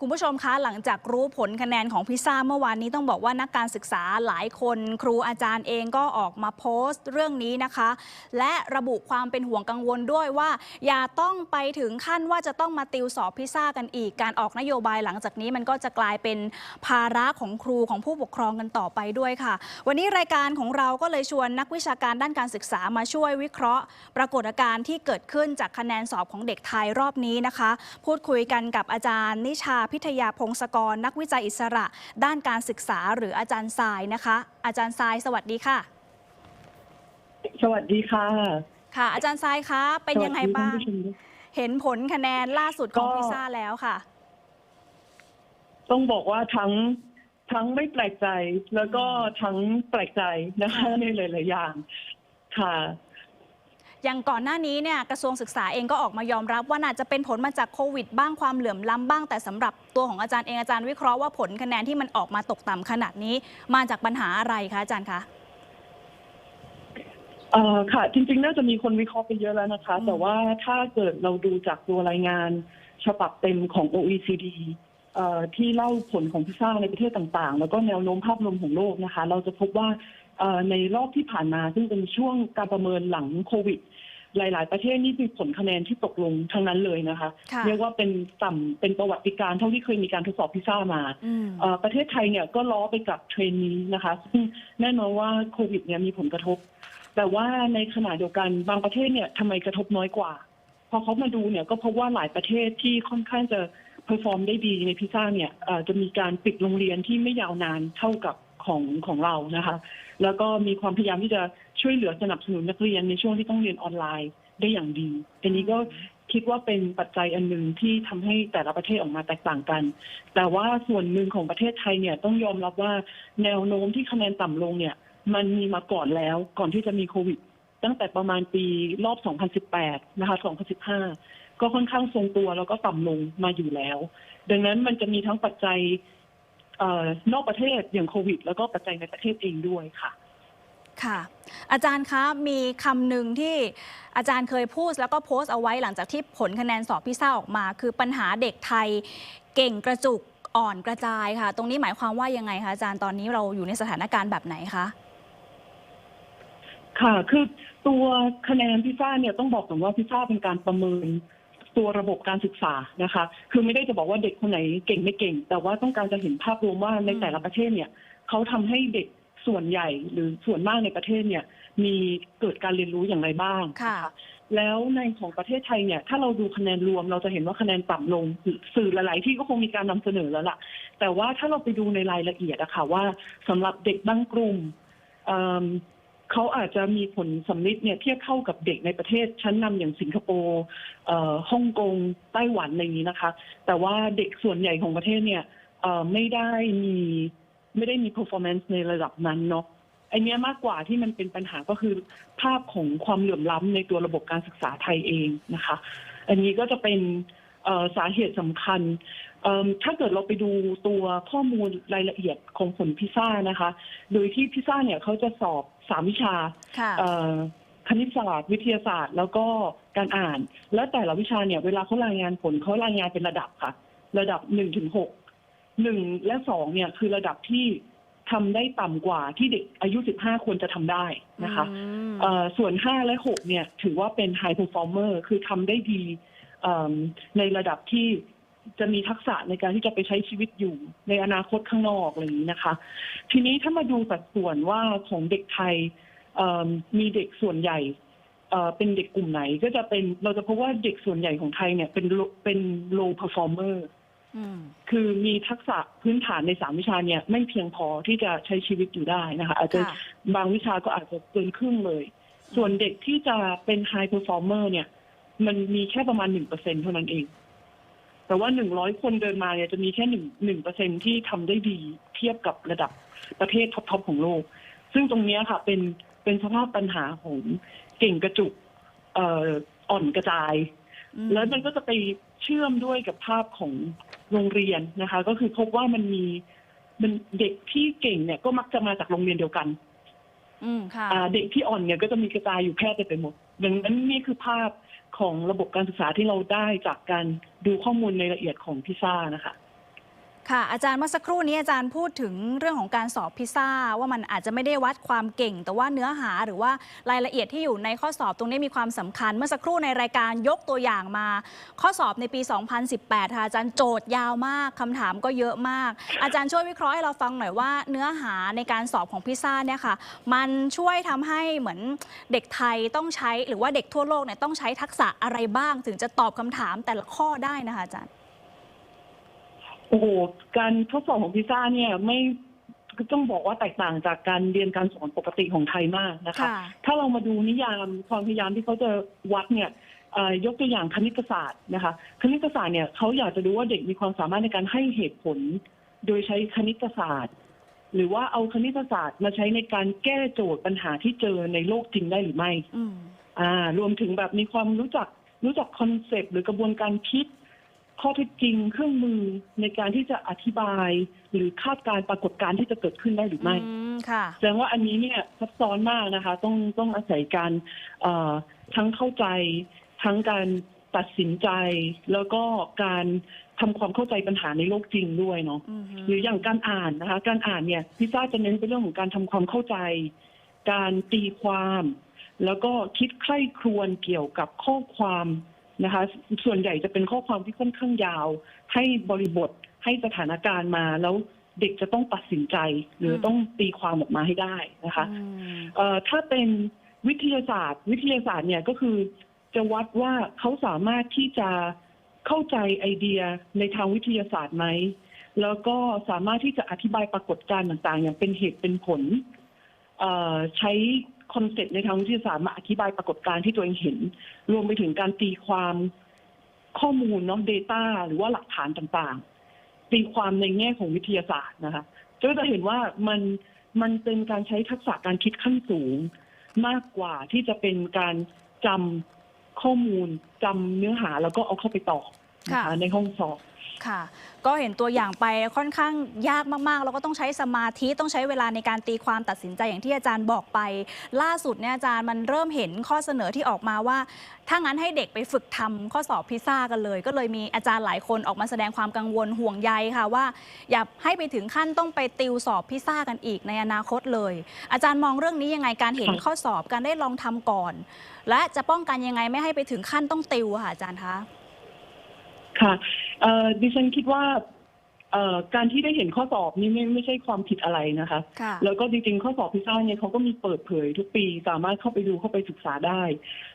คุณผู้ชมคะหลังจากรู้ผลคะแนนของพิซซ่าเมื่อวานนี้ต้องบอกว่านักการศึกษาหลายคน ครูอาจารย์เองก็ออกมาโพสต์เรื่องนี้นะคะ และระบุความเป็นห่วงกังวลด้วยว่า อย่าต้องไปถึงขั้นว่าจะต้องมาติวสอบพิซซ่ากันอีก การออกนโยบายหลังจากนี้มันก็จะกลายเป็นภาระของครูของผู้ปกครองกันต่อไปด้วยค่ะ วันนี้รายการของเราก็เลยชวนนักวิชาการด้านการศึกษามาช่วยวิเคราะห์ ปรากฏการณ์ที่เกิดขึ้นจากคะแนนสอบของเด็กไทยรอบนี้นะคะ พูดคุยกันกับอาจารย์นิชาพิทยาพงศกร นักวิจัยอิสระ ด้านการศึกษาหรืออาจารย์ทรายนะคะ อาจารย์ทรายสวัสดีค่ะ สวัสดีค่ะ ค่ะ อาจารย์ทรายคะเป็นยังไงบ้างสวัสดีท่นผู้ชมด้วยเห็นผลคะแนนล่าสุดของก็พิซซ่าแล้วค่ะ ต้องบอกว่าทั้งทั้งไม่แปลกใจแล้วก็ทั้งแปลกใจนะคะค่ะในหลายๆอย่างค่ะ อย่างก่อนหน้านี้เนี่ยกระทรวงศึกษาเองก็ออกมายอมรับว่าน่าจะเป็นผลมาจากโควิดบ้างความเหลื่อมล้ำบ้างแต่สำหรับตัวของอาจารย์เองอาจารย์วิเคราะห์ว่าผลคะแนนที่มันออกมาตกต่ำขนาดนี้ มาจากปัญหาอะไรคะอาจารย์คะเอ่อค่ะ จริงๆ น่าจะมีคนวิเคราะห์ไปเยอะแล้วนะคะ แต่ว่าถ้าเกิดเราดูจากตัวรายงานฉบับเต็มของ OECD เอ่อที่เล่าผลของพิซซ่าในประเทศต่างๆ แล้วก็แนวโน้มภาพรวมของโลกนะคะ เราจะพบว่าในรอบที่ผ่านมาซึ่งเป็นช่วงการประเมินหลังโควิด หลาย ๆ ประเทศนี่มีผลคะแนนที่ตกลงทั้งนั้นเลยนะคะค่ะเรียกว่าเป็นต่ำเป็นประวัติการณ์เท่าที่เคยมีการทดสอบพิซซ่ามาอืมเอ่อประเทศไทยเนี่ยก็ล้อไปกับเทรนด์นี้นะคะซึ่งแน่นอนว่าโควิดเนี่ยมีผลกระทบ แต่ว่าในขณะเดียวกันบางประเทศเนี่ยทำไมกระทบน้อยกว่า พอเขามาดูเนี่ยก็พบว่าหลายประเทศที่ค่อนข้างจะเพอร์ฟอร์มได้ดีในพิซซ่าเนี่ยเอ่อจะมีการปิดโรงเรียนที่ไม่ยาวนานเท่ากับ ของของเรานะคะ แล้วก็มีความพยายามที่จะช่วยเหลือสนับสนุนนักเรียนในช่วงที่ต้องเรียนออนไลน์ได้อย่างดี อันนี้ก็คิดว่าเป็นปัจจัยอันหนึ่งที่ทำให้แต่ละประเทศออกมาแตกต่างกัน แต่ว่าส่วนหนึ่งของประเทศไทยเนี่ยต้องยอมรับว่าแนวโน้มที่คะแนนต่ำลงเนี่ย มันมีมาก่อนแล้วก่อนที่จะมีโควิด ตั้งแต่ประมาณปีรอบ 2018 นะคะ 2015 ก็ค่อนข้างทรงตัวแล้วก็ต่ำลงมาอยู่แล้ว ดังนั้นมันจะมีทั้งปัจจัย เอ่อนอกประเทศอย่างโควิด แล้วก็ปัจจัยในประเทศเองด้วยค่ะ ค่ะ อาจารย์คะมีคำหนึ่งที่อาจารย์เคยพูดแล้วก็โพสต์เอาไว้หลังจากที่ผลคะแนนสอบพิซซ่าออกมา คือปัญหาเด็กไทยเก่งกระจุกอ่อนกระจายค่ะ ตรงนี้หมายความว่ายังไงคะอาจารย์ตอนนี้เราอยู่ในสถานการณ์แบบไหนคะค่ะ คือตัวคะแนนพิซซ่าเนี่ยต้องบอกก่อนว่าพิซซ่าเป็นการประเมิน ตัวระบบการศึกษานะคะ คือไม่ได้จะบอกว่าเด็กคนไหนเก่งไม่เก่ง แต่ว่าต้องการจะเห็นภาพรวมว่าในแต่ละประเทศเนี่ยเขาทำให้เด็กส่วนใหญ่หรือส่วนมากในประเทศเนี่ยมีเกิดการเรียนรู้อย่างไรบ้างค่ะนแล้วในของประเทศไทยเนี่ย ถ้าเราดูคะแนนรวมเราจะเห็นว่าคะแนนต่ำลงสื่อหลาย ๆ ที่ก็คงมีการนำเสนอแล้วล่ะ แต่ว่าถ้าเราไปดูในรายละเอียดอะค่ะว่าสำหรับเด็กบางกลุ่ม เขาอาจจะมีผลสำลิดเนี่ยเทียบเท่ากับเด็กในประเทศชั้นนำอย่างสิงคโปร์ฮ่องกงไต้หวันอะไรอย่างนี้นะคะ แต่ว่าเด็กส่วนใหญ่ของประเทศเนี่ยไม่ได้มีไม่ได้มี performance ในระดับนั้นเนาะไอเนี้ยมากกว่าที่มันเป็นปัญหาก็คือภาพของความเหลื่อมล้ำในตัวระบบการศึกษาไทยเองนะคะ อันนี้ก็จะเป็นสาเหตุสำคัญ เอิ่มถ้าเกิดเราไปดูตัวข้อมูลรายละเอียดของผลพิซซ่านะคะ โดยที่พิซซ่าเนี่ยเขาจะสอบสามวิชาค่ะ เอ่อคณิตศาสตร์ วิทยาศาสตร์ แล้วก็การอ่าน แล้วแต่ละวิชาเนี่ยเวลาเขารายงานผลเขารายงานเป็นระดับค่ะ ระดับหนึ่งถึงหกหนึ่งและสองเนี่ยคือระดับที่ทำได้ต่ำกว่าที่เด็กอายุสิบห้าควรจะทำได้นะคะ อืม เอ่อส่วน 5 และ 6 เนี่ย ถือว่าเป็น high performer คือทำได้ดีเอิ่มในระดับที่ จะมีทักษะในการที่จะไปใช้ชีวิตอยู่ในอนาคตข้างนอกอะไรอย่างนี้นะคะ ทีนี้ถ้ามาดูสัดส่วนว่าของเด็กไทยเอิ่มมีเด็กส่วนใหญ่เอ่อเป็นเด็กกลุ่มไหนก็จะเป็นเราจะพบว่าเด็กส่วนใหญ่ของไทยเนี่ยเป็น low- เป็น low performer อืมคือมีทักษะพื้นฐานในสามวิชาเนี่ย ไม่เพียงพอที่จะใช้ชีวิตอยู่ได้นะคะ อาจจะค่ะบางวิชาก็อาจจะเกินครึ่งเลย ส่วนเด็กที่จะเป็น high performer เนี่ย มันมีแค่ประมาณหนึ่งเปอร์เซ็นเท่านั้นเอง แต่ว่าหนึ่งร้อยคนเดินมาเนี่ยจะมีแค่หนึ่งหนึ่งเปอร์เซ็นที่ทำได้ดีเทียบกับระดับประเทศท็อปๆของโลก ซึ่งตรงเนี้ยค่ะ เป็นเป็นสภาพปัญหาของเก่งกระจุกเอ่ออ่อนกระจายอืมแล้วมันก็จะไปเชื่อมด้วยกับภาพของโรงเรียนนะคะ ก็คือพบว่ามันมีมันเด็กที่เก่งเนี่ยก็มักจะมาจากโรงเรียนเดียวกัน อืมค่ะอ่าเด็กที่อ่อนเนี่ยก็จะมีกระจายอยู่แพร่เต็มไปหมด ดังนั้นนี่คือภาพของระบบการศึกษาที่เราได้จากการดูข้อมูลในละเอียดของพิซซ่านะคะ ค่ะอาจารย์เมื่อสักครู่นี้อาจารย์พูดถึงเรื่องของการสอบพิซซ่า ว่ามันอาจจะไม่ได้วัดความเก่ง แต่ว่าเนื้อหาหรือว่ารายละเอียดที่อยู่ในข้อสอบตรงนี้มีความสำคัญ เมื่อสักครู่ในรายการยกตัวอย่างมา ข้อสอบในปี 2018 ค่ะอาจารย์โจทย์ยาวมากคำถามก็เยอะมาก อาจารย์ช่วยวิเคราะห์ให้เราฟังหน่อยว่าเนื้อหาในการสอบของพิซซ่าเนี่ยค่ะมันช่วยทำให้เหมือนเด็กไทยต้องใช้หรือว่าเด็กทั่วโลกเนี่ยต้องใช้ทักษะอะไรบ้าง ถึงจะตอบคำถามแต่ละข้อได้นะคะอาจารย์ โอ้โหการทดสอบของพิซซ่าเนี่ยไม่ต้องบอกว่าแตกต่างจากการเรียนการสอนปกติของไทยมากนะคะค่ะถ้าเรามาดูนิยามความพยายามที่เขาจะวัดเนี่ยเอ่อยกตัวอย่างคณิตศาสตร์นะคะ คณิตศาสตร์เนี่ยเขาอยากจะดูว่าเด็กมีความสามารถในการให้เหตุผล โดยใช้คณิตศาสตร์ หรือว่าเอาคณิตศาสตร์มาใช้ในการแก้โจทย์ปัญหาที่เจอในโลกจริงได้หรือไม่อืมอ่ารวมถึงแบบมีความรู้จักรู้จักคอนเซปต์หรือกระบวนการคิด ข้อเท็จจริงเครื่องมือในการที่จะอธิบาย หรือคาดการณ์ปรากฏการณ์ที่จะเกิดขึ้นได้หรือไม่อืมค่ะแสดงว่าอันนี้เนี่ยซับซ้อนมากนะคะ ต้องต้องอาศัยการเอ่อทั้งเข้าใจ ทั้งการตัดสินใจ แล้วก็การทำความเข้าใจปัญหาในโลกจริงด้วยเนาะอืมฮึหรืออย่างการอ่านนะคะ การอ่านเนี่ยพิซซ่าจะเน้นเป็นเรื่องของการทำความเข้าใจ การตีความ แล้วก็คิดใคร่ครวญเกี่ยวกับข้อความ นะคะ ส่วนใหญ่จะเป็นข้อความที่ค่อนข้างยาว ให้บริบทให้สถานการณ์มาแล้วเด็กจะต้องตัดสินใจ หรือต้องตีความออกมาให้ได้นะคะอืมเอ่อถ้าเป็นวิทยาศาสตร์ วิทยาศาสตร์เนี่ยก็คือจะวัดว่าเขาสามารถที่จะเข้าใจไอเดียในทางวิทยาศาสตร์ไหม แล้วก็สามารถที่จะอธิบายปรากฏการณ์ต่างๆ อย่างเป็นเหตุเป็นผลเอ่อใช้ คอนเซ็ปต์ในทางวิทยาศาสตร์มาอธิบายปรากฏการณ์ที่ตัวเองเห็น รวมไปถึงการตีความข้อมูลเนาะ Data หรือว่าหลักฐานต่างๆ ตีความในแง่ของวิทยาศาสตร์นะคะก็จะเห็นว่ามันมันเป็นการใช้ทักษะการคิดขั้นสูง มากกว่าที่จะเป็นการจำข้อมูลจำเนื้อหาแล้วก็เอาเข้าไปตอบนะคะค่ะในห้องสอบ ค่ะ ก็เห็นตัวอย่างไปค่อนข้างยากมากๆ แล้วก็ต้องใช้สมาธิต้องใช้เวลาในการตีความตัดสินใจอย่างที่อาจารย์บอกไป ล่าสุดเนี่ยอาจารย์มันเริ่มเห็นข้อเสนอที่ออกมาว่า ถ้างั้นให้เด็กไปฝึกทำข้อสอบพิซซ่ากันเลย ก็เลยมีอาจารย์หลายคนออกมาแสดงความกังวลห่วงใยค่ะว่า อย่าให้ไปถึงขั้นต้องไปติวสอบพิซซ่ากันอีกในอนาคตเลย อาจารย์มองเรื่องนี้ยังไงการเห็นข้อสอบการได้ลองทำก่อน และจะป้องกันยังไงไม่ให้ไปถึงขั้นต้องติวค่ะอาจารย์คะ ค่ะเอ่อดิฉันคิดว่าเอ่อการที่ได้เห็นข้อสอบนี่ไม่ไม่ใช่ความผิดอะไรนะคะ ค่ะ แล้วก็จริงๆข้อสอบพิซซ่าเนี่ยเขาก็มีเปิดเผยทุกปีสามารถเข้าไปดูเข้าไปศึกษาได้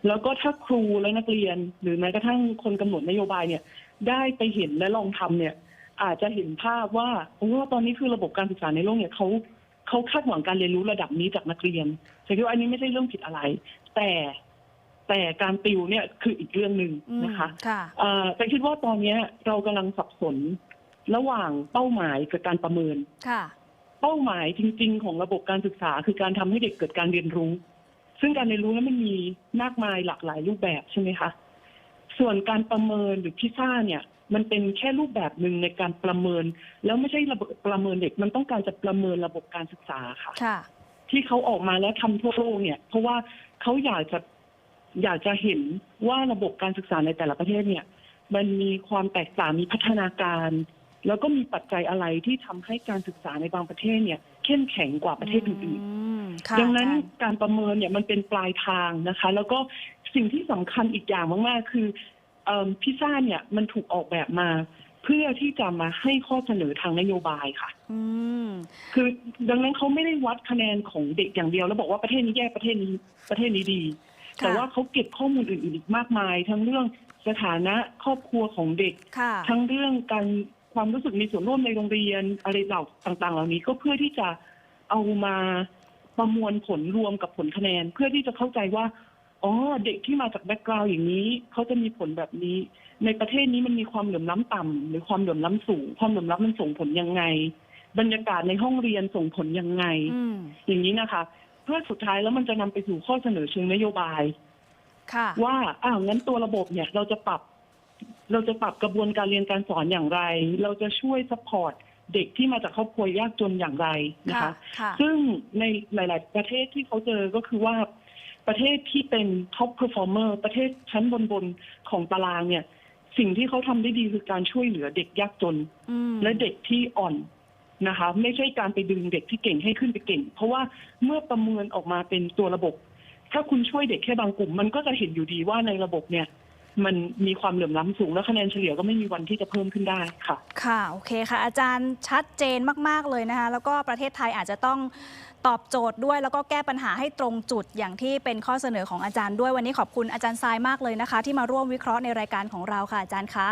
แล้วก็ถ้าครูและนักเรียน หรือแม้กระทั่งคนกำหนดนโยบายเนี่ย ได้ไปเห็นและลองทำเนี่ย อาจจะเห็นภาพว่าโอ้ตอนนี้คือระบบการศึกษาในโลกเนี่ยเขาเขาคาดหวังการเรียนรู้ระดับนี้จากนักเรียนฉันคิดว่าอันนี้ไม่ใช่เรื่องผิดอะไร แต่ แต่การติวเนี่ยคืออีกเรื่องหนึ่งอืมนะคะค่ะเอ่อแต่คิดว่าตอนเนี้ยเรากำลังสับสนระหว่างเป้าหมายกับการประเมิน ค่ะเป้าหมายจริง ๆ ของระบบการศึกษา คือการทำให้เด็กเกิดการเรียนรู้ ซึ่งการเรียนรู้นั้นมันมีมากมายหลากหลายรูปแบบใช่ไหมคะ ส่วนการประเมินหรือพิซซ่าเนี่ย มันเป็นแค่รูปแบบหนึ่งในการประเมิน แล้วไม่ใช่ระบบประเมินเด็กมันต้องการจะประเมินระบบการศึกษาค่ะ ค่ะ ที่เขาออกมาแล้วทำทั่วโลกเนี่ย เพราะว่าเขาอยากจะ อยากจะเห็นว่าระบบการศึกษาในแต่ละประเทศเนี่ย มันมีความแตกต่างมีพัฒนาการ แล้วก็มีปัจจัยอะไรที่ทำให้การศึกษาในบางประเทศเนี่ย เข้มแข็งกว่าประเทศอื่นมค่ะๆดังนั้นอาจารย์การประเมินเนี่ยมันเป็นปลายทางนะคะ แล้วก็สิ่งที่สำคัญอีกอย่างมากๆคือเอิ่มพิซซ่าเนี่ยมันถูกออกแบบมาเพื่อที่จะมาให้ข้อเสนอทางนโยบายค่ะอืมคือดังนั้นเขาไม่ได้วัดคะแนนของเด็กอย่างเดียว แล้วบอกว่าประเทศนี้แย่ประเทศนี้ประเทศนี้ดีค่ะ แต่ว่าเขาเก็บข้อมูลอื่นๆอีกมากมาย ทั้งเรื่องสถานะครอบครัวของเด็กค่ะทั้งเรื่องการความรู้สึกมีส่วนร่วมในโรงเรียนอะไรเหล่าต่าง ๆ เหล่านี้ก็เพื่อที่จะเอามาประมวลผลรวมกับผลคะแนน เพื่อที่จะเข้าใจว่าอ๋อเด็กที่มาจากแบ็กกราวด์อย่างนี้เขาจะมีผลแบบนี้ ในประเทศนี้มันมีความเหลื่อมล้ำต่ำหรือความเหลื่อมล้ำสูง ความเหลื่อมล้ำมันส่งผลยังไง บรรยากาศในห้องเรียนส่งผลยังไงอืมอย่างนี้นะคะเพื่อสุดท้ายแล้วมันจะนำไปสู่ข้อเสนอเชิงนโยบาย ค่ะ ว่าอ้าวงั้นตัวระบบเนี่ยเราจะปรับ เราจะปรับกระบวนการเรียนการสอนอย่างไร เราจะช่วยซัพพอร์ตเด็กที่มาจากครอบครัวยากจนอย่างไรนะค่ะคะ ค่ะซึ่งในหลาย ๆ ประเทศที่เขาเจอก็คือว่าประเทศที่เป็นท็อปเพอร์ฟอร์เมอร์ประเทศชั้นบน ๆ ของตารางเนี่ย สิ่งที่เขาทำได้ดีคือการช่วยเหลือเด็กยากจน อืมและเด็กที่อ่อน นะคะ ไม่ใช่การไปดึงเด็กที่เก่งให้ขึ้นไปเก่ง เพราะว่าเมื่อประเมินออกมาเป็นตัวระบบ ถ้าคุณช่วยเด็กแค่บางกลุ่ม มันก็จะเห็นอยู่ดีว่าในระบบเนี่ยมันมีความเหลื่อมล้ำสูง และคะแนนเฉลี่ยก็ไม่มีวันที่จะเพิ่มขึ้นได้ค่ะ ค่ะโอเคค่ะ อาจารย์ชัดเจนมาก ๆ เลยนะคะ แล้วก็ประเทศไทยอาจจะต้องตอบโจทย์ด้วย แล้วก็แก้ปัญหาให้ตรงจุดอย่างที่เป็นข้อเสนอของอาจารย์ด้วยวันนี้ขอบคุณอาจารย์ทรายมากเลยนะคะ ที่มาร่วมวิเคราะห์ในรายการของเราค่ะอาจารย์คะ